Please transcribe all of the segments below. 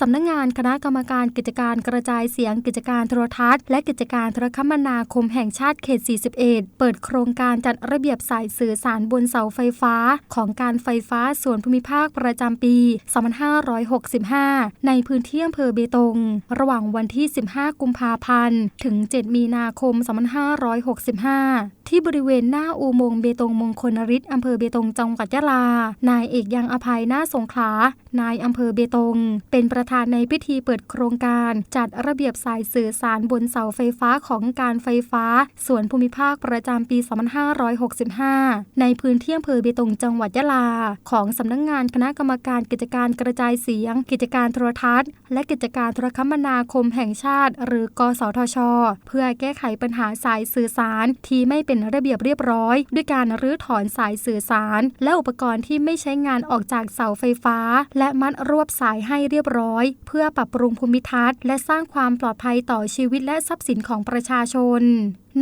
สำนักงงานคณะกรรมการกิจการกระจายเสียงกิจการโทรทัศน์ และกิจการโทรคมนาคมแห่งชาติเขต 41 เปิดโครงการจัดระเบียบสายสื่อสารบนเสาไฟฟ้า ของการไฟฟ้าส่วนภูมิภาคประจำปี 2565 ในพื้นที่อำเภอเบตง ระหว่างวันที่ 15 กุมภาพันธ์ ถึง 7 มีนาคม 2565ที่บริเวณหน้าอุโมงค์เบตงมงคลฤทธิ์อำเภอเบตงจังหวัดยะลา นายเอกยังอภัยหน้าสงขลา นายอำเภอเบตง เป็นประธานในพิธีเปิดโครงการ จัดระเบียบสายสื่อสารบนเสาไฟฟ้าของการไฟฟ้า ส่วนภูมิภาคประจำปี 2565 ในพื้นที่อำเภอเบตงจังหวัดยะลา ของสำนักงงานคณะกรรมการกิจการกระจายเสียง กิจการโทรทัศน์ และกิจการโทรคมนาคมแห่งชาติ หรือกสทช เพื่อแก้ไขปัญหาสายสื่อสาร ที่ไม่เป็นระเบียบเรียบร้อย ด้วยการรื้อถอนสายสื่อสาร และอุปกรณ์ที่ไม่ใช้งานออกจากเสาไฟฟ้า และมัดรวบสายให้เรียบร้อยเพื่อปรับปรุงภูมิทัศน์ และสร้างความปลอดภัยต่อชีวิตและทรัพย์สินของประชาชน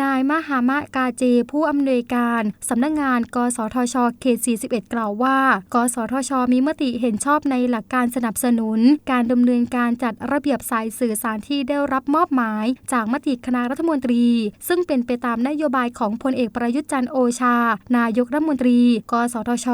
นายมหามะกาเจ ผู้อำนวยการสำนักงงาน กสทช เขต 41 กล่าวว่า กสทช มีมติเห็นชอบในหลักการสนับสนุน การดำเนินการจัดระเบียบสายสื่อสารที่ได้รับมอบหมาย จากมติคณะรัฐมนตรี ซึ่งเป็นไปตามนโยบายของพลเอกประยุทธ์จันทร์โอชา นายกรัฐมนตรี กสทช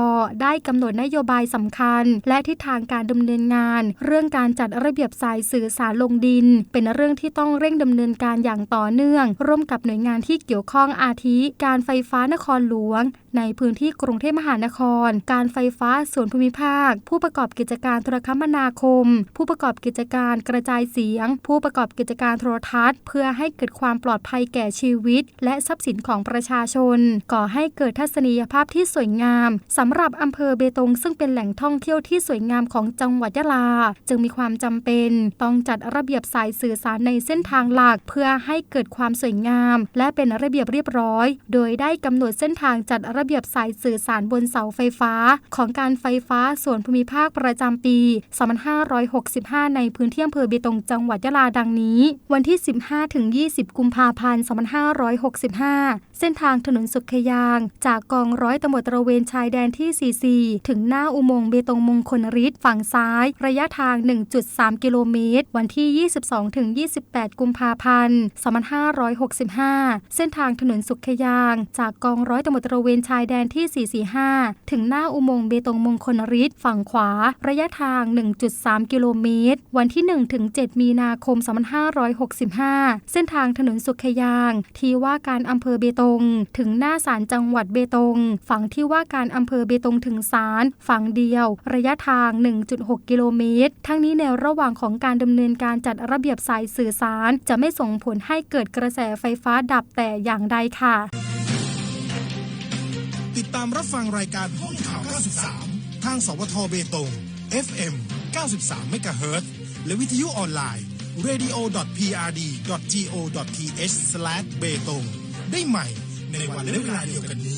ได้กำหนดนโยบายสำคัญ และทิศทางการดำเนินงาน เรื่องการจัดระเบียบสายสื่อสารลงดิน เป็นเรื่องที่ต้องเร่งดำเนินการอย่างต่อเนื่อง ร่วมกับหน่วยงานานที่เกี่ยวข้องอาทิ การไฟฟ้านครหลวง ในพื้นที่กรุงเทพมหานคร การไฟฟ้าส่วนภูมิภาค ผู้ประกอบกิจการโทรคมนาคม ผู้ประกอบกิจการกระจายเสียง ผู้ประกอบกิจการโทรทัศน์ เพื่อให้เกิดความปลอดภัยแก่ชีวิต และทรัพย์สินของประชาชน ก่อให้เกิดทัศนียภาพที่สวยงามสำหรับอำเภอเบตง ซึ่งเป็นแหล่งท่องเที่ยวที่สวยงามของจังหวัดยะลา จึงมีความจำเป็น ต้องจัดระเบียบสายสื่อสารในเส้นทางหลัก เพื่อให้เกิดความสวยงามและเป็นระเบียบเรียบร้อย โดยได้กำหนดเส้นทางจัดระเบียบสายสื่อสารบนเสาไฟฟ้า ของการไฟฟ้าส่วนภูมิภาคประจำปี 2565 ในพื้นที่อำเภอเบตงจังหวัดยะลาดังนี้ วันที่ 15-20 กุมภาพันธ์ 2565 เส้นทางถนนสุขยาง จากกองร้อยตำรวจตระเวนชายแดนที่ 44 ถึงหน้าอุโมงค์เบตงมงคลฤทธิ์ฝั่งซ้าย ระยะทาง 1.3 กิโลเมตร วันที่ 22-28 กุมภาพันธ์ 2565เส้นทางถนนสุขยาง จากกองร้อยตำรวจตระเวนชายแดนที่ 445 ถึงหน้าอุโมงค์เบตงมงคลฤทธิ์ฝั่งขวา ระยะทาง 1.3 กิโลเมตร วันที่1-7มีนาคม 2565 เส้นทางถนนสุขยาง ที่ว่าการอำเภอเบตง ถึงหน้าศาลจังหวัดเบตง ฝั่งที่ว่าการอำเภอเบตงถึงศาลฝั่งเดียว ระยะทาง 1.6 กิโลเมตร ทั้งนี้ในระหว่างของการดำเนินการจัดระเบียบสายสื่อสาร จะไม่ส่งผลให้เกิดกระแสไฟฟ้าดับแต่อย่างใดค่ะ ติดตามรับฟังรายการห้องข่าว 93 ทางสวทเบตง FM 93 MHz และวิทยุออนไลน์ radio.prd.go.th/be tong ได้ใหม่ในวันและเวลาเดียวกันนี้